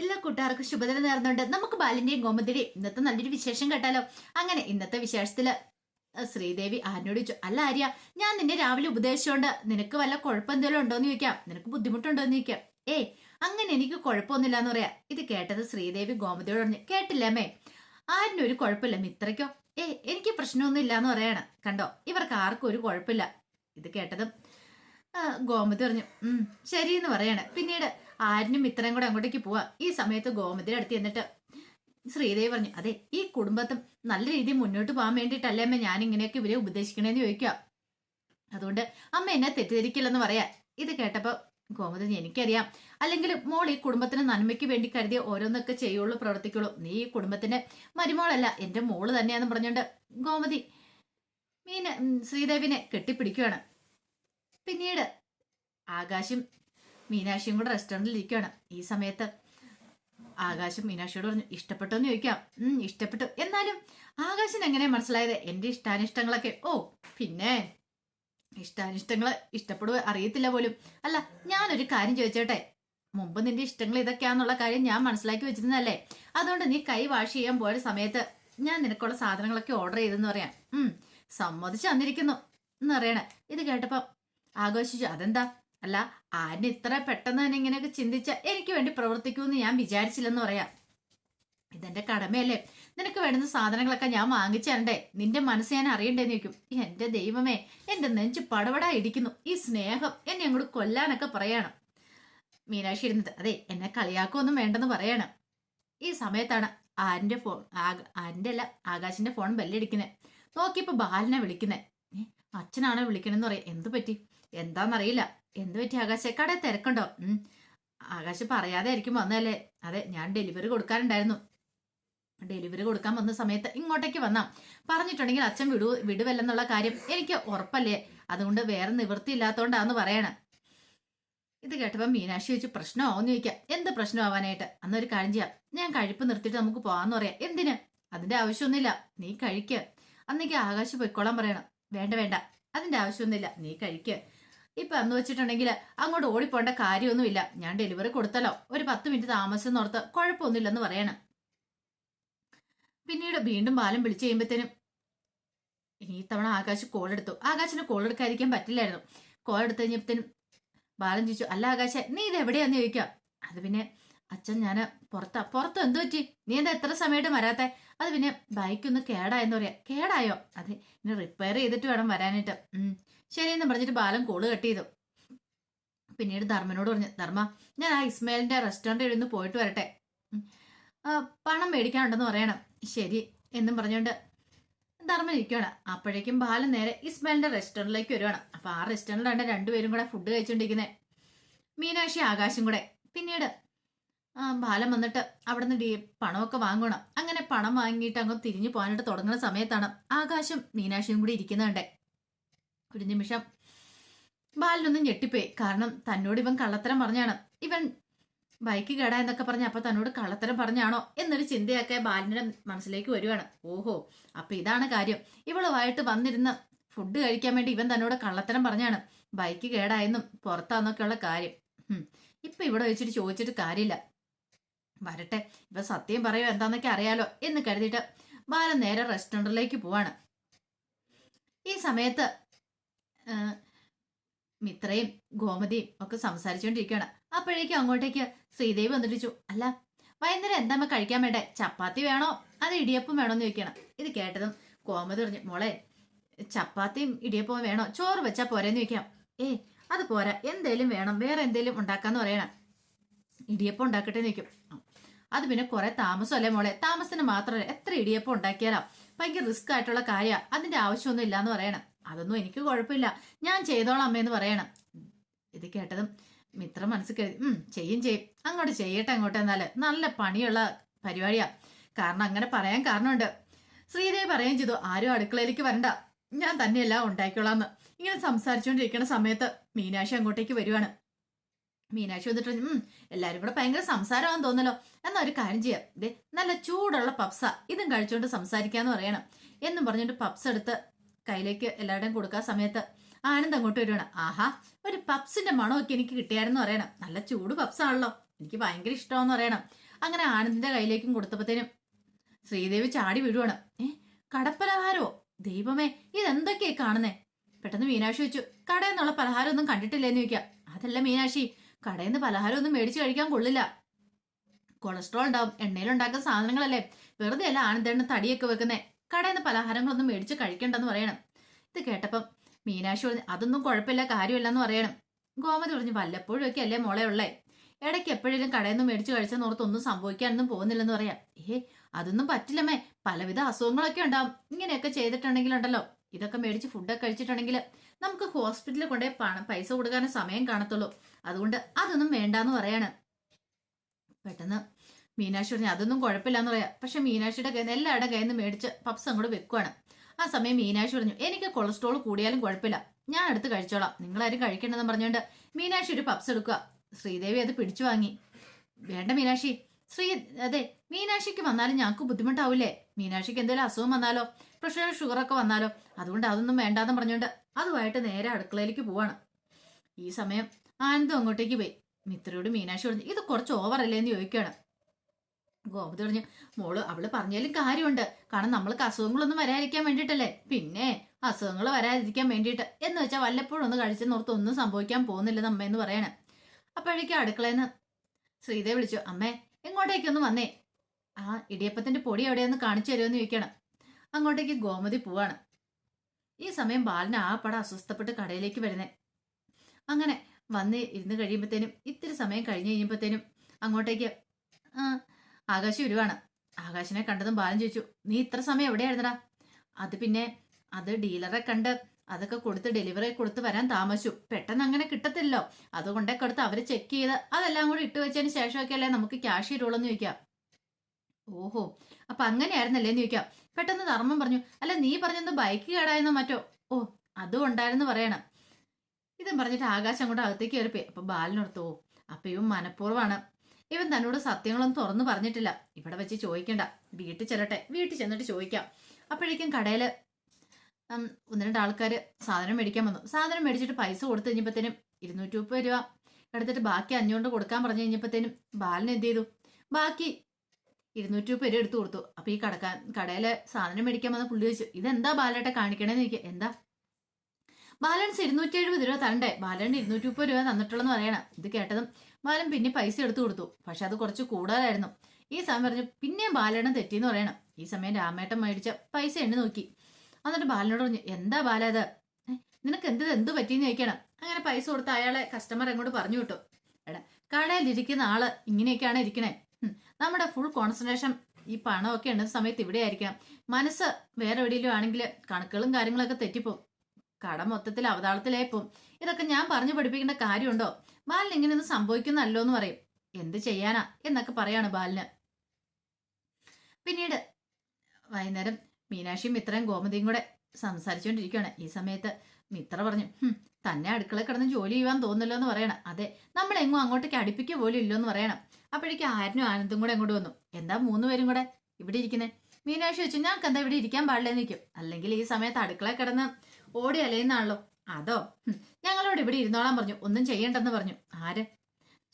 എല്ലാ കൂട്ടുകാർക്കും ശുഭദിനം നേർന്നുണ്ട് നമുക്ക് ബാലിന്റെയും ഗോമതിയുടെയും ഇന്നത്തെ നല്ലൊരു വിശേഷം കേട്ടാലോ? അങ്ങനെ ഇന്നത്തെ വിശേഷത്തിൽ ശ്രീദേവി ആരിനോട് ചോദിച്ചു അല്ല ആര്യ ഞാൻ നിന്നെ രാവിലെ ഉപദേശിച്ചോണ്ട് നിനക്ക് വല്ല കുഴപ്പം എന്തെങ്കിലും ഉണ്ടോന്ന് ചോദിക്കാം. നിനക്ക് ബുദ്ധിമുട്ടുണ്ടോന്ന് ചോദിക്കാം. ഏയ് അങ്ങനെ എനിക്ക് കുഴപ്പമൊന്നുമില്ല എന്ന് പറയാ. ഇത് കേട്ടത് ശ്രീദേവി ഗോമതിയോട് പറഞ്ഞു കേട്ടില്ലേ അമ്മേ ആരിനൊരു കുഴപ്പമില്ല മിത്രയ്ക്കോ? ഏ എനിക്ക് പ്രശ്നമൊന്നും ഇല്ല എന്ന് പറയാണ് കണ്ടോ? ഇവർക്ക് ആർക്കും ഒരു കുഴപ്പമില്ല ഇത് കേട്ടതും ഗോമതി പറഞ്ഞു ഉം ശരി എന്ന് പറയാണ്. പിന്നീട് ആരിനും ഇത്രയും കൂടെ അങ്ങോട്ടേക്ക് പോവാ. ഈ സമയത്ത് ഗോമതിയുടെ അടുത്ത് എന്നിട്ട് ശ്രീദേവി പറഞ്ഞു അതെ ഈ കുടുംബത്തും നല്ല രീതിയിൽ മുന്നോട്ട് പോകാൻ വേണ്ടിയിട്ടല്ലേ അമ്മ ഞാൻ ഇങ്ങനെയൊക്കെ ഇവരെ ഉപദേശിക്കണേന്ന് ചോദിക്കുക. അതുകൊണ്ട് അമ്മ എന്നെ തെറ്റിദ്ധരിക്കില്ലെന്ന് പറയാ. ഇത് കേട്ടപ്പോ ഗോമതി എനിക്കറിയാം. അല്ലെങ്കിൽ മോൾ ഈ കുടുംബത്തിന് നന്മയ്ക്ക് വേണ്ടി കരുതിയ ഓരോന്നൊക്കെ ചെയ്യുള്ളൂ പ്രവർത്തിക്കുള്ളൂ. നീ ഈ കുടുംബത്തിന്റെ മരുമോളല്ല എന്റെ മോൾ തന്നെയാന്ന് പറഞ്ഞുകൊണ്ട് ഗോമതി മീന ശ്രീദേവിനെ കെട്ടിപ്പിടിക്കുകയാണ് പിന്നീട് ആകാശും മീനാക്ഷിയും കൂടെ റെസ്റ്റോറന്റിൽ ഇരിക്കുകയാണ് ഈ സമയത്ത് ആകാശം മീനാക്ഷിയോട് പറഞ്ഞു ഇഷ്ടപ്പെട്ടോ എന്ന് ചോദിക്കാം ഇഷ്ടപ്പെട്ടു. എന്നാലും ആകാശിന് എങ്ങനെ മനസ്സിലായത്? എന്റെ ഇഷ്ടാനിഷ്ടങ്ങളൊക്കെ. ഓ പിന്നെ? ഇഷ്ടാനിഷ്ടങ്ങൾ ഇഷ്ടപ്പെടുക അറിയത്തില്ല പോലും. അല്ല ഞാനൊരു കാര്യം ചോദിച്ചോട്ടെ? മുമ്പ് നിന്റെ ഇഷ്ടങ്ങൾ ഇതൊക്കെയാന്നുള്ള കാര്യം ഞാൻ മനസ്സിലാക്കി വെച്ചിരുന്നല്ലേ അതുകൊണ്ട് നീ കൈ വാഷ് ചെയ്യാൻ പോയ സമയത്ത് ഞാൻ നിനക്കുള്ള സാധനങ്ങളൊക്കെ ഓർഡർ ചെയ്തെന്ന് പറയാം. ഉം സമ്മതിച്ചു തന്നിരിക്കുന്നു. എന്ന് പറയണേ. ഇത് കേട്ടപ്പോ ആഘോഷിച്ചു അതെന്താ? അല്ല ആന് ഇത്ര പെട്ടെന്ന് തന്നെ ഇങ്ങനെയൊക്കെ ചിന്തിച്ച എനിക്ക് വേണ്ടി പ്രവർത്തിക്കുമെന്ന് ഞാൻ വിചാരിച്ചില്ലെന്ന് പറയാം. ഇതെന്റെ കടമയല്ലേ? നിനക്ക് വേണ്ടുന്ന സാധനങ്ങളൊക്കെ ഞാൻ വാങ്ങിച്ചു തരണ്ടേ? നിന്റെ മനസ്സ് ഞാൻ അറിയണ്ടേന്ന് ചോദിക്കും. എന്റെ ദൈവമേ എന്റെ നെഞ്ച് പടപടാ ഇടിക്കുന്നു ഈ സ്നേഹം എന്നെ അങ്ങോട്ട് കൊല്ലാനൊക്കെ പറയണം. മീനാക്ഷി ഇരുന്നിട്ട് അതെ എന്നെ കളിയാക്കൊന്നും വേണ്ടെന്ന് പറയണം. ഈ സമയത്താണ് ആരിന്റെ ഫോൺ ആരിന്റെ അല്ല ആകാശിന്റെ ഫോൺ ബെല്ലടിക്കുന്നത് നോക്കിയപ്പോ ബാലനെ വിളിക്കുന്നത് അച്ഛനാണോ വിളിക്കണെന്ന് പറയാം. എന്തു പറ്റി? എന്താന്നറിയില്ല. എന്ത് പറ്റി? ആകാശ കട തിരക്കുണ്ടോ ആകാശ് പറയാതെ ആയിരിക്കും വന്നതല്ലേ? അതെ ഞാൻ ഡെലിവറി കൊടുക്കാറുണ്ടായിരുന്നു. ഡെലിവറി കൊടുക്കാൻ വന്ന സമയത്ത് ഇങ്ങോട്ടേക്ക് വന്നാം. പറഞ്ഞിട്ടുണ്ടെങ്കിൽ അച്ഛൻ വിടു വിടുവല്ലെന്നുള്ള കാര്യം എനിക്ക് ഉറപ്പല്ലേ? അതുകൊണ്ട് വേറെ നിവൃത്തി നിവൃത്തിയില്ലാത്തോണ്ടാന്ന് പറയണം. ഇത് കേട്ടപ്പോൾ മീനാക്ഷി വെച്ച് പ്രശ്നമാവെന്ന് ചോദിക്കാം. എന്ത് പ്രശ്നമാവാനായിട്ട്? അന്നൊരു കാര്യം ചെയ്യാം. ഞാൻ കഴിപ്പ് നിർത്തിയിട്ട് നമുക്ക് പോവാന്ന് പറയാം. എന്തിന്? അതിന്റെ ആവശ്യമൊന്നുമില്ല. നീ കഴിക്ക്. അന്നേക്ക് ആകാശ് പൊയ്ക്കോളാൻ പറയണം. വേണ്ട വേണ്ട. അതിന്റെ ആവശ്യമൊന്നുമില്ല. നീ കഴിക്ക്. ഇപ്പൊ എന്ന് വെച്ചിട്ടുണ്ടെങ്കിൽ അങ്ങോട്ട് ഓടിപ്പോണ്ട കാര്യമൊന്നുമില്ല. ഞാൻ ഡെലിവറി കൊടുത്തല്ലോ ഒരു പത്ത് മിനിറ്റ് താമസം ഓർത്ത് കുഴപ്പമൊന്നുമില്ലെന്ന് പറയണം. പിന്നീട് വീണ്ടും ബാലം വിളിച്ചു കഴിയുമ്പത്തേനും ഇനി ഇത്തവണ ആകാശ് കോൾ എടുത്തു. ആകാശിന് കോൾ എടുക്കാതിരിക്കാൻ പറ്റില്ലായിരുന്നു. കോൾ എടുത്തു കഴിഞ്ഞപ്പോഴത്തേനും ബാലൻ ചോദിച്ചു അല്ല ആകാശ നീ ഇത് എവിടെയാന്ന് ചോദിക്കാം? അത് പിന്നെ അച്ഛൻ ഞാൻ പുറത്താ. പുറത്ത് എന്തു പറ്റി? നീ എന്താ എത്ര സമയമായിട്ട് വരാത്തെ? അത് പിന്നെ ബൈക്കൊന്ന് കേടായെന്ന് പറയാ. കേടായോ? അതെ ഇനി റിപ്പയർ ചെയ്തിട്ട് വേണം വരാനായിട്ട്. ശരിയെന്ന് പറഞ്ഞിട്ട് ബാലൻ കോൾ കട്ട് ചെയ്തു. പിന്നീട് ധർമ്മനോട് പറഞ്ഞു ധർമ്മ ഞാൻ ആ ഇസ്മായിലിന്റെ റെസ്റ്റോറന്റ് നിന്ന് പോയിട്ട് വരട്ടെ. പണം മേടിക്കാനുണ്ടെന്ന് പറയണം. ശരി എന്നും പറഞ്ഞുകൊണ്ട് ധർമ്മൻ ഇരിക്കുകയാണ് അപ്പോഴേക്കും ബാലൻ നേരെ ഇസ്മായിലിന്റെ റെസ്റ്റോറന്റിലേക്ക് വരുവാണ്. അപ്പൊ ആ റെസ്റ്റോറന്റിലാണ് രണ്ടുപേരും കൂടെ ഫുഡ് കഴിച്ചുകൊണ്ടിരിക്കുന്നത് മീനാക്ഷി ആകാശം കൂടെ. പിന്നീട് ബാലം ബാലൻ വന്നിട്ട് അവിടെ നിന്ന് പണമൊക്കെ വാങ്ങണം. അങ്ങനെ പണം വാങ്ങിയിട്ട് അങ്ങ് തിരിഞ്ഞു പോകാനായിട്ട് തുടങ്ങുന്ന സമയത്താണ് ആകാശം മീനാക്ഷിയും കൂടി ഇരിക്കുന്നുണ്ടേ. ഒരു നിമിഷം. ബാലിനൊന്നും ഞെട്ടിപ്പോയി. കാരണം തന്നോട് ഇവൻ കള്ളത്തരം പറഞ്ഞാണ്. ഇവൻ ബൈക്ക് കേടാ എന്നൊക്കെ പറഞ്ഞ അപ്പൊ തന്നോട് കള്ളത്തരം പറഞ്ഞാണോ എന്നൊരു ചിന്തയൊക്കെ ബാലിന്റെ മനസ്സിലേക്ക് വരുവാണ്. ഓഹോ അപ്പൊ ഇതാണ് കാര്യം. ഇവളുമായിട്ട് വന്നിരുന്ന് ഫുഡ് കഴിക്കാൻ വേണ്ടി ഇവൻ തന്നോട് കള്ളത്തരം പറഞ്ഞാണ്. ബൈക്ക് കേടായെന്നും പുറത്താന്നൊക്കെയുള്ള കാര്യം. ഇപ്പൊ ഇവിടെ വെച്ചിട്ട് ചോദിച്ചിട്ട് കാര്യമില്ല. വരട്ടെ ഇവ സത്യം പറയോ എന്താന്നൊക്കെ അറിയാലോ എന്ന് കരുതിയിട്ട് ബാലൻ നേരെ റെസ്റ്റോറന്റിലേക്ക് പോവാണ്. ഈ സമയത്ത് മിത്രയും ഗോമതിയും ഒക്കെ സംസാരിച്ചുകൊണ്ടിരിക്കുകയാണ് അപ്പോഴേക്കും അങ്ങോട്ടേക്ക് ശ്രീദേവി വന്നിട്ട് ചോദിച്ചു അല്ല വൈകുന്നേരം എന്താ കഴിക്കാൻ വേണ്ടേ? ചപ്പാത്തി വേണോ? അത് ഇടിയപ്പം വേണോ? എന്ന് ചോദിക്കണം ഇത് കേട്ടതും ഗോമതി പറഞ്ഞു മോളെ ചപ്പാത്തിയും ഇടിയപ്പവും വേണോ? ചോറ് വെച്ചാൽ പോരെന്ന് ചോദിക്കാം ഏ അത് പോരാ. എന്തേലും വേണം. വേറെ എന്തേലും ഉണ്ടാക്കാന്ന് പറയണം. ഇടിയപ്പം ഉണ്ടാക്കട്ടെ? എന്ന് ചോദിക്കും. അത് പിന്നെ കുറെ താമസമല്ലേ മോളെ? താമസത്തിന് മാത്രമല്ല എത്ര ഇടിയപ്പം ഉണ്ടാക്കിയാലോ? ഭയങ്കര റിസ്ക് ആയിട്ടുള്ള കാര്യമാണ് അതിന്റെ ആവശ്യമൊന്നും ഇല്ലാന്ന് പറയണം. അതൊന്നും എനിക്ക് കുഴപ്പമില്ല. ഞാൻ ചെയ്തോളാം അമ്മയെന്ന് പറയണം. ഇത് കേട്ടതും മിത്രം മനസ്സിൽ കരുതി ഉം ചെയ്യും ചെയ്യും. അങ്ങോട്ട് ചെയ്യട്ടെ അങ്ങോട്ട് എന്നാൽ നല്ല പണിയുള്ള പരിപാടിയാ. കാരണം അങ്ങനെ പറയാൻ കാരണമുണ്ട്. ശ്രീദേവി പറയുകയും ചെയ്തു ആരും അടുക്കളയിലേക്ക് വരണ്ട. ഞാൻ തന്നെയെല്ലാം ഉണ്ടാക്കിക്കോളാന്ന്. ഇങ്ങനെ സംസാരിച്ചുകൊണ്ടിരിക്കുന്ന സമയത്ത് മീനാക്ഷി അങ്ങോട്ടേക്ക് വരുവാണ്. മീനാക്ഷി വന്നിട്ട് ഉം എല്ലാരും കൂടെ ഭയങ്കര സംസാരമാണെന്ന് തോന്നലോ എന്നാ ഒരു കാര്യം ചെയ്യാം. ദേ നല്ല ചൂടുള്ള പപ്സ. ഇതും കഴിച്ചുകൊണ്ട് സംസാരിക്കാന്ന് പറയണം. എന്നും പറഞ്ഞിട്ട് പപ്സ് എടുത്ത് കയ്യിലേക്ക് എല്ലാവരുടെയും കൊടുക്കാൻ സമയത്ത് ആനന്ദ് അങ്ങോട്ട് വരുവാണ്. ആഹാ ഒരു പപ്സിന്റെ മണമൊക്കെ എനിക്ക് കിട്ടിയായിരുന്നു പറയണം. നല്ല ചൂട് പപ്സ് ആണല്ലോ എനിക്ക് ഭയങ്കര ഇഷ്ടമാണെന്ന് പറയണം. അങ്ങനെ ആനന്ദിന്റെ കയ്യിലേക്കും കൊടുത്തപ്പോഴത്തേനും ശ്രീദേവി ചാടി വീഴുവാണ്. ഏ കടപ്പലഹാരോ? ദൈവമേ ഇതെന്തൊക്കെയാ കാണുന്നേ? പെട്ടെന്ന് മീനാക്ഷി വെച്ചു കടയിൽ നിന്നുള്ള പലഹാരം ഒന്നും കണ്ടിട്ടില്ലേന്ന് ചോദിക്കാം. അതല്ല മീനാക്ഷി കടയിൽ നിന്ന് പലഹാരം ഒന്നും മേടിച്ചു കഴിക്കാൻ കൊള്ളില്ല. കൊളസ്ട്രോൾ ഉണ്ടാവും എണ്ണയിലുണ്ടാക്കുന്ന സാധനങ്ങളല്ലേ? വെറുതെ അല്ല ആനന്ദേണ്ണ തടിയൊക്കെ വെക്കുന്നേ. കടയിൽ നിന്ന് പലഹാരങ്ങളൊന്നും മേടിച്ച് കഴിക്കണ്ടെന്ന് പറയണം. ഇത് കേട്ടപ്പം മീനാക്ഷി പറഞ്ഞു അതൊന്നും കുഴപ്പമില്ല കാര്യമില്ലെന്ന് പറയണം. ഗോമതി പറഞ്ഞു വല്ലപ്പോഴും ഒക്കെ അല്ലേ മോളെ ഉള്ളേ? ഇടയ്ക്ക് എപ്പോഴേലും കടയിൽ നിന്ന് മേടിച്ച് കഴിച്ചാൽ ഓർത്ത് ഒന്നും സംഭവിക്കാനൊന്നും പോകുന്നില്ലെന്ന് പറയാം. ഏ അതൊന്നും പറ്റില്ലമ്മേ. പലവിധ അസുഖങ്ങളൊക്കെ ഉണ്ടാവും. ഇങ്ങനെയൊക്കെ ചെയ്തിട്ടുണ്ടെങ്കിലുണ്ടല്ലോ. ഇതൊക്കെ മേടിച്ച് ഫുഡൊക്കെ കഴിച്ചിട്ടുണ്ടെങ്കിൽ നമുക്ക് ഹോസ്പിറ്റലിൽ കൊണ്ടേ പണം പൈസ കൊടുക്കാനും സമയം കാണത്തുള്ളൂ. അതുകൊണ്ട് അതൊന്നും വേണ്ടാന്ന് പറയാണ്. പെട്ടെന്ന് മീനാക്ഷി പറഞ്ഞു അതൊന്നും കുഴപ്പമില്ലാന്ന് പറയാം. പക്ഷെ മീനാക്ഷിയുടെ കയ്യിൽ നിന്ന് എല്ലാവരുടെ കയ്യിൽ നിന്ന് മേടിച്ച് പപ്സ് അങ്ങോട്ട് വെക്കുവാണ്. ആ സമയം മീനാക്ഷി പറഞ്ഞു എനിക്ക് കൊളസ്ട്രോൾ കൂടിയാലും കുഴപ്പമില്ല. ഞാൻ എടുത്ത് കഴിച്ചോളാം. നിങ്ങളാരും കഴിക്കണ്ടെന്ന് പറഞ്ഞുകൊണ്ട് മീനാക്ഷി ഒരു പപ്സ് എടുക്കുക. ശ്രീദേവി അത് പിടിച്ചു വാങ്ങി. വേണ്ട മീനാക്ഷി. ശ്രീ അതെ മീനാക്ഷിക്ക് വന്നാലും ഞങ്ങൾക്ക് ബുദ്ധിമുട്ടാവില്ലേ? മീനാക്ഷിക്ക് എന്തെങ്കിലും അസുഖം വന്നാലോ? പ്രഷർ ഷുഗറൊക്കെ വന്നാലോ? അതുകൊണ്ട് അതൊന്നും വേണ്ടാന്ന് പറഞ്ഞുകൊണ്ട് അതുമായിട്ട് നേരെ അടുക്കളയിലേക്ക് പോവാണ്. ഈ സമയം ആനന്ദം അങ്ങോട്ടേക്ക് പോയി. മിത്രയോട് മീനാക്ഷി പറഞ്ഞു ഇത് കുറച്ച് ഓവറല്ലേ എന്ന് ചോദിക്കുകയാണ്. ഗോമതി പറഞ്ഞു മോൾ അവൾ പറഞ്ഞാലും കാര്യമുണ്ട്. കാരണം നമ്മൾക്ക് അസുഖങ്ങളൊന്നും വരാതിരിക്കാൻ വേണ്ടിയിട്ടല്ലേ? പിന്നെ അസുഖങ്ങൾ വരാതിരിക്കാൻ വേണ്ടിയിട്ട്. എന്ന് വെച്ചാൽ വല്ലപ്പോഴും ഒന്ന് കഴിച്ചെന്നോർത്ത് ഒന്നും സംഭവിക്കാൻ പോകുന്നില്ലെന്ന് എന്ന് പറയണേ. അപ്പോഴേക്കും അടുക്കളേന്ന് ശ്രീദേവ് വിളിച്ചു അമ്മേ എങ്ങോട്ടേക്കൊന്ന് വന്നേ? ആ ഇടിയപ്പത്തിന്റെ പൊടി എവിടെയെന്ന് കാണിച്ചു തരുമെന്ന് ചോദിക്കണം. അങ്ങോട്ടേക്ക് ഗോമതി പോവാണ്. ഈ സമയം ബാലന് ആ പടം അസ്വസ്ഥപ്പെട്ട് കടയിലേക്ക് വരുന്നേ. അങ്ങനെ വന്ന് ഇരുന്ന് കഴിയുമ്പോഴത്തേനും ഇത്തിരി സമയം കഴിഞ്ഞ് കഴിയുമ്പത്തേനും അങ്ങോട്ടേക്ക് ആകാശ് വരുവാണ് ആകാശിനെ കണ്ടതും ബാലൻ ചോദിച്ചു നീ ഇത്ര സമയം എവിടെയായിരുന്നടാ? അത് പിന്നെ അത് ഡീലറെ കണ്ട് അതൊക്കെ കൊടുത്ത് ഡെലിവറി കൊടുത്ത് വരാൻ താമസിച്ചു. പെട്ടെന്ന് അങ്ങനെ കിട്ടത്തില്ലല്ലോ. അതുകൊണ്ടേ കൊടുത്ത് അവർ ചെക്ക് ചെയ്ത് അതെല്ലാം കൂടി ഇട്ട് വെച്ചതിന് ശേഷമൊക്കെ അല്ലേ നമുക്ക് ക്യാഷ് തരുള്ളൂ ചോദിക്കാം. ഓഹോ അപ്പൊ അങ്ങനെയായിരുന്നല്ലേ? എന്ന് ചോദിക്കാം. പെട്ടെന്ന് ധർമ്മം പറഞ്ഞു അല്ല നീ പറഞ്ഞത് ബൈക്ക് കേടായെന്നോ മറ്റോ? ഓ അതും ഉണ്ടായിരുന്നു പറയണം. ഇതും പറഞ്ഞിട്ട് ആകാശം അങ്ങോട്ട് അകത്തേക്ക് കയറിപ്പോയി അപ്പൊ ബാലനോർത്തോ അപ്പൊ ഇവൻ മനഃപൂർവമാണ്. ഇവൻ തന്നോട് സത്യങ്ങളൊന്നും തുറന്നു പറഞ്ഞിട്ടില്ല. ഇവിടെ വെച്ച് ചോദിക്കണ്ട. വീട്ടിൽ ചെല്ലട്ടെ. വീട്ടിൽ ചെന്നിട്ട് ചോദിക്കാം. അപ്പോഴേക്കും കടയിൽ ഒന്ന് രണ്ട് ആൾക്കാർ സാധനം മേടിക്കാൻ വന്നു. സാധനം മേടിച്ചിട്ട് പൈസ കൊടുത്തു കഴിഞ്ഞപ്പോഴത്തേനും ഇരുന്നൂറ്റി മുപ്പത് രൂപ എടുത്തിട്ട് ബാക്കി അഞ്ഞൂറ് കൊടുക്കാൻ പറഞ്ഞു കഴിഞ്ഞപ്പോഴത്തേനും ബാലൻ എന്ത് ചെയ്തു? ബാക്കി ഇരുന്നൂറ്റി രൂപ എടുത്തു കൊടുത്തു. അപ്പൊ ഈ കടക്കാൻ കടയിലെ സാധനം മേടിക്കാൻ വന്ന പുള്ളി ചോദിച്ചു ഇതെന്താ ബാലേട്ടെ കാണിക്കണേന്ന് എനിക്ക് എന്താ? ബാലൻസ് ഇരുന്നൂറ്റി എഴുപത് രൂപ തരണ്ടേ. ബാലൻ ഇരുന്നൂറ്റി മുപ്പത് രൂപ തന്നിട്ടുള്ളെന്ന് പറയണം. ഇത് കേട്ടതും ബാലൻ പിന്നെ പൈസ എടുത്തു കൊടുത്തു. പക്ഷെ അത് കുറച്ച് കൂടുതലായിരുന്നു ഈ സമയം പറഞ്ഞു പിന്നെയും ബാലന് തെറ്റിന്ന് പറയണം. ഈ സമയം രാമേട്ടൻ മേടിച്ച പൈസ എണ്ണി നോക്കി. എന്നിട്ട് ബാലനോട് പറഞ്ഞു എന്താ ബാല അത്? നിനക്ക് എന്ത് എന്ത് പറ്റിയെന്ന് ചോദിക്കണം. അങ്ങനെ പൈസ കൊടുത്ത അയാളെ കസ്റ്റമർ അങ്ങോട്ട് പറഞ്ഞു വിട്ടു. എടാ കടയിലിരിക്കുന്ന ആൾ ഇങ്ങനെയൊക്കെയാണ് ഇരിക്കണേ. നമ്മുടെ ഫുൾ കോൺസെൻട്രേഷൻ ഈ പണമൊക്കെ ഉണ്ട സമയത്ത് ഇവിടെ ആയിരിക്കാം മനസ്സ് വേറെ എവിടെയെങ്കിലും ആണെങ്കിൽ കണക്കുകളും കാര്യങ്ങളൊക്കെ തെറ്റിപ്പോവും. കട മൊത്തത്തിൽ അവതാളത്തിലായി പോവും ഇതൊക്കെ ഞാൻ പറഞ്ഞു പഠിപ്പിക്കേണ്ട കാര്യമുണ്ടോ? ബാലിന് ഇങ്ങനെ ഒന്ന് സംഭവിക്കുന്നല്ലോ എന്ന് പറയും. എന്ത് ചെയ്യാനാ? എന്നൊക്കെ പറയാണ് ബാലിന്. പിന്നീട് വൈകുന്നേരം മീനാക്ഷിയും മിത്രയും ഗോമതിയും കൂടെ സംസാരിച്ചുകൊണ്ടിരിക്കുകയാണ്. ഈ സമയത്ത് മിത്ര പറഞ്ഞു തന്നെ അടുക്കള കിടന്ന് ജോലി ചെയ്യുവാൻ തോന്നില്ലോ എന്ന് പറയണം. അതെ നമ്മൾ എങ്ങും അങ്ങോട്ടേക്ക് അടുപ്പിക്കുക പോലും ഇല്ലോ എന്ന് പറയണം. അപ്പോഴേക്കും ആരനും ആനന്ദും കൂടെ അങ്ങോട്ട് വന്നു. എന്താ മൂന്ന് പേരും കൂടെ ഇവിടെ ഇരിക്കുന്നേ? മീനാക്ഷി വെച്ചു ഞങ്ങൾക്ക് എന്താ ഇവിടെ ഇരിക്കാൻ പാടില്ലെന്ന് നിൽക്കും അല്ലെങ്കിൽ ഈ സമയത്ത് അടുക്കള കിടന്ന് ഓടി അലയുന്നാണല്ലോ അതോ? ഞങ്ങളോട് ഇവിടെ ഇരുന്നോളാൻ പറഞ്ഞു. ഒന്നും ചെയ്യണ്ടെന്ന് പറഞ്ഞു. ആര്?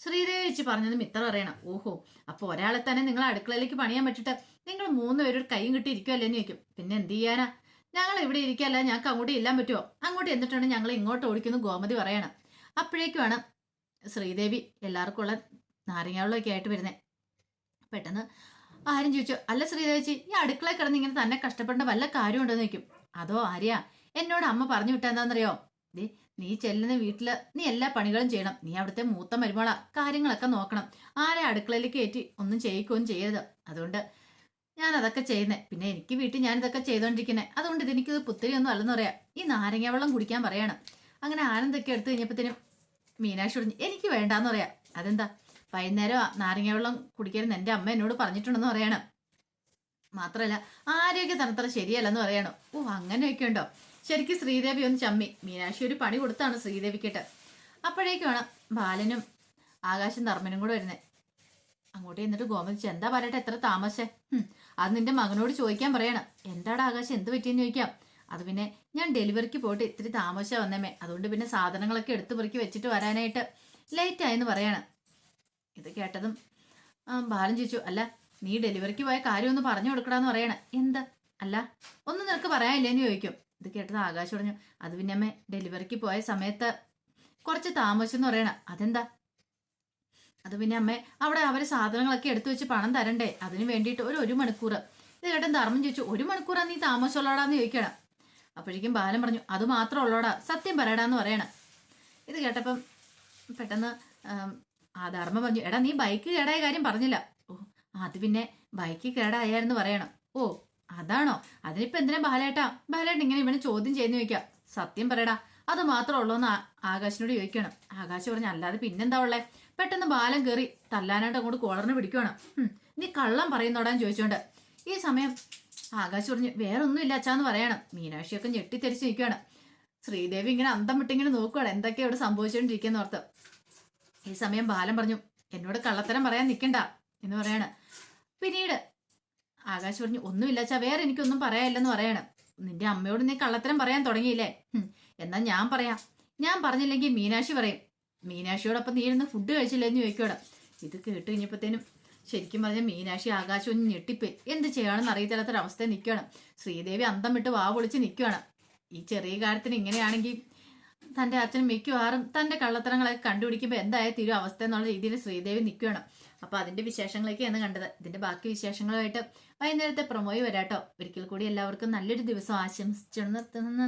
ശ്രീദേവി വെച്ച് പറഞ്ഞത് മിത്ര പറയണം ഓഹോ അപ്പൊ ഒരാളെ തന്നെ നിങ്ങൾ അടുക്കളയിലേക്ക് പണിയാൻ പറ്റിട്ട് നിങ്ങൾ മൂന്ന് പേരും കൈയും കിട്ടി ഇരിക്കുമല്ലേന്ന് ചോദിക്കും. പിന്നെ എന്ത് ചെയ്യാനാ? ഞങ്ങൾ ഇവിടെ ഇരിക്കല്ല ഞങ്ങൾക്ക് അങ്ങോട്ട് ഇല്ലാൻ പറ്റുമോ അങ്ങോട്ട് എന്നിട്ടാണ് ഞങ്ങൾ ഇങ്ങോട്ട് ഓടിക്കുന്നു ഗോമതി പറയണം. അപ്പോഴേക്കുമാണ് ശ്രീദേവി എല്ലാവർക്കും ഉള്ള നാരങ്ങാവെള്ളമൊക്കെ ആയിട്ട് വരുന്നത് പെട്ടെന്ന് ആരും ചോദിച്ചു അല്ല ശ്രീദേവിച്ചി ഈ അടുക്കളയിൽ കിടന്ന് ഇങ്ങനെ തന്നെ കഷ്ടപ്പെടേണ്ട വല്ല കാര്യമുണ്ടോ എന്ന് ചോദിക്കും. അതോ ആര്യ? എന്നോട് അമ്മ പറഞ്ഞു വിട്ട എന്താണെന്നറിയോ ദേ നീ ചെല്ലുന്ന വീട്ടിൽ നീ എല്ലാ പണികളും ചെയ്യണം. നീ അവിടുത്തെ മൂത്ത മരുമോള. കാര്യങ്ങളൊക്കെ നോക്കണം. ആരെ അടുക്കളയിലേക്ക് കയറ്റി ഒന്നും ചെയ്യിക്കുകയും ചെയ്യരുത്. അതുകൊണ്ട് ഞാൻ അതൊക്കെ ചെയ്യുന്നേ. പിന്നെ എനിക്ക് വീട്ടിൽ ഞാൻ ഇതൊക്കെ ചെയ്തോണ്ടിരിക്കുന്നേ. അതുകൊണ്ട് ഇതെനിക്കിത് പുത്തിരി ഒന്നും അല്ലെന്ന് പറയാം. ഈ നാരങ്ങ വെള്ളം കുടിക്കാൻ പറയാണ്. അങ്ങനെ ആനന്ദൊക്കെ എടുത്തു കഴിഞ്ഞപ്പോഴത്തേനും മീനാക്ഷി പറഞ്ഞു എനിക്ക് വേണ്ടാന്ന് പറയാം. അതെന്താ? വൈകുന്നേരം നാരങ്ങ വെള്ളം കുടിക്കരുന്ന് എന്റെ അമ്മ എന്നോട് പറഞ്ഞിട്ടുണ്ടെന്ന് പറയണം. മാത്രമല്ല ആരോഗ്യ തനത്ര ശരിയല്ലെന്ന് പറയണം. ഓ അങ്ങനെയൊക്കെ ഉണ്ടോ ശരിക്കും ശ്രീദേവി ഒന്ന് ചമ്മി. മീനാക്ഷി ഒരു പണി കൊടുത്താണ് ശ്രീദേവിക്കിട്ട് അപ്പോഴേക്കുമാണ് ബാലനും ആകാശം ധർമ്മനും കൂടെ വരുന്നത് അങ്ങോട്ട് എന്നിട്ട് ഗോമതിച്ച് എന്താ പറയട്ടെ എത്ര താമസേ? അത് നിന്റെ മകനോട് ചോദിക്കാൻ പറയണം. എന്താടാ ആകാശം എന്ത് പറ്റിയെന്ന് ചോദിക്കാം. അത് പിന്നെ ഞാൻ ഡെലിവറിക്ക് പോയിട്ട് ഇത്തിരി താമസ വന്നേമേ. അതുകൊണ്ട് പിന്നെ സാധനങ്ങളൊക്കെ എടുത്തു പെറുക്കി വെച്ചിട്ട് വരാനായിട്ട് ലേറ്റ് ആയെന്ന് പറയണം. ഇത് കേട്ടതും ബാലൻ ചോദിച്ചു അല്ല നീ ഡെലിവറിക്ക് പോയ കാര്യം ഒന്ന് പറഞ്ഞു കൊടുക്കടാന്ന് പറയണേ. എന്താ? അല്ല ഒന്നും നിനക്ക് പറയാനില്ലേന്ന് ചോദിക്കും. ഇത് കേട്ടത് ആകാശ് പറഞ്ഞു അത് പിന്നെ അമ്മ ഡെലിവറിക്ക് പോയ സമയത്ത് കുറച്ച് താമസിച്ചെന്ന് പറയണ. അതെന്താ? അത് പിന്നെ അമ്മ അവിടെ അവരെ സാധനങ്ങളൊക്കെ എടുത്തു വെച്ച് പണം തരണ്ടേ? അതിന് വേണ്ടിയിട്ട് ഒരു ഒരു മണിക്കൂർ ഇത് കേട്ടൻ ധർമ്മം ചോദിച്ചു ഒരു മണിക്കൂറാ നീ താമസമുള്ളോടാന്ന് ചോദിക്കണം അപ്പോഴേക്കും ബാലൻ പറഞ്ഞു അത് മാത്രം ഉള്ളോടാ സത്യം പറയടാന്ന് പറയണം. ഇത് കേട്ടപ്പം പെട്ടെന്ന് ആ ധർമ്മം പറഞ്ഞു എടാ നീ ബൈക്ക് കേടായ കാര്യം പറഞ്ഞില്ല. ഓ അത് പിന്നെ ബൈക്ക് കേടായായിരുന്നു പറയണം. ഓ അതാണോ? അതിനിപ്പോ എന്തിനാ ബാലേട്ടാ? ബാലേട്ട ഇങ്ങനെ ഇവനെ ചോദ്യം ചെയ്യുന്ന ചോദിക്കാം. സത്യം പറയടാ അത് മാത്രമേ ഉള്ളൂന്ന് ആകാശിനോട് ചോദിക്കണം. ആകാശ് പറഞ്ഞു അല്ലാതെ പിന്നെന്താ ഉള്ളേ? പെട്ടെന്ന് ബാലൻ കയറി തല്ലാനായിട്ട് അങ്ങോട്ട് കോളറിന് പിടിക്കുവാണ് നീ കള്ളം പറയുന്നോടാന്ന് ചോദിച്ചോണ്ട്. ഈ സമയം ആകാശ് പറഞ്ഞു വേറെ ഒന്നുമില്ല അച്ഛാന്ന് പറയണം. മീനാക്ഷിയൊക്കെ ഞെട്ടിത്തെരിച്ച് നിൽക്കുകയാണ് ശ്രീദേവി ഇങ്ങനെ അന്തം വിട്ടിങ്ങനെ നോക്കുകയാണ് എന്തൊക്കെയാ ഇവിടെ സംഭവിച്ചുകൊണ്ടിരിക്കുന്ന ഓർത്ത്. ഈ സമയം ബാലൻ പറഞ്ഞു എന്നോട് കള്ളത്തരം പറയാൻ നിൽക്കണ്ട എന്ന് പറയാണ്. പിന്നീട് ആകാശ് പറഞ്ഞു ഒന്നുമില്ല ചാ വേറെ എനിക്കൊന്നും പറയാനില്ലെന്ന് പറയണം. നിന്റെ അമ്മയോട് നീ കള്ളത്തരം പറയാൻ തുടങ്ങിയില്ലേ? എന്നാ ഞാൻ പറയാം. ഞാൻ പറഞ്ഞില്ലെങ്കിൽ മീനാക്ഷി പറയും. മീനാക്ഷിയോടൊപ്പം നീ ഇരുന്ന് ഫുഡ് കഴിച്ചില്ലെന്ന് ചോദിക്കോടെ ഇത് കേട്ട് കഴിഞ്ഞപ്പോഴത്തേനും ശരിക്കും പറഞ്ഞ മീനാക്ഷി ആകാശം ഒന്ന് ഞെട്ടിപ്പോയി. എന്ത് ചെയ്യണമെന്ന് അറിയത്തില്ലാത്തൊരവസ്ഥയിൽ നിൽക്കുകയാണ് ശ്രീദേവി അന്തം വിട്ട് വാ പൊളിച്ച് നിൽക്കുകയാണ് ഈ ചെറിയ കാര്യത്തിന് ഇങ്ങനെയാണെങ്കിൽ തന്റെ അച്ഛൻ മിക്കവാറും തന്റെ കള്ളത്തരങ്ങളൊക്കെ കണ്ടുപിടിക്കുമ്പോൾ എന്തായ തീരും അവസ്ഥ എന്നുള്ള രീതിയിൽ ശ്രീദേവി നിൽക്കുകയാണ് അപ്പോൾ അതിന്റെ വിശേഷങ്ങളൊക്കെയാണ് കണ്ടത്. ഇതിന്റെ ബാക്കി വിശേഷങ്ങളുമായിട്ട് വൈകുന്നേരത്തെ പ്രൊമോയി വരാട്ടോ. ഒരിക്കൽ കൂടി എല്ലാവർക്കും നല്ലൊരു ദിവസം ആശംസിച്ചു നിർത്തുന്നു.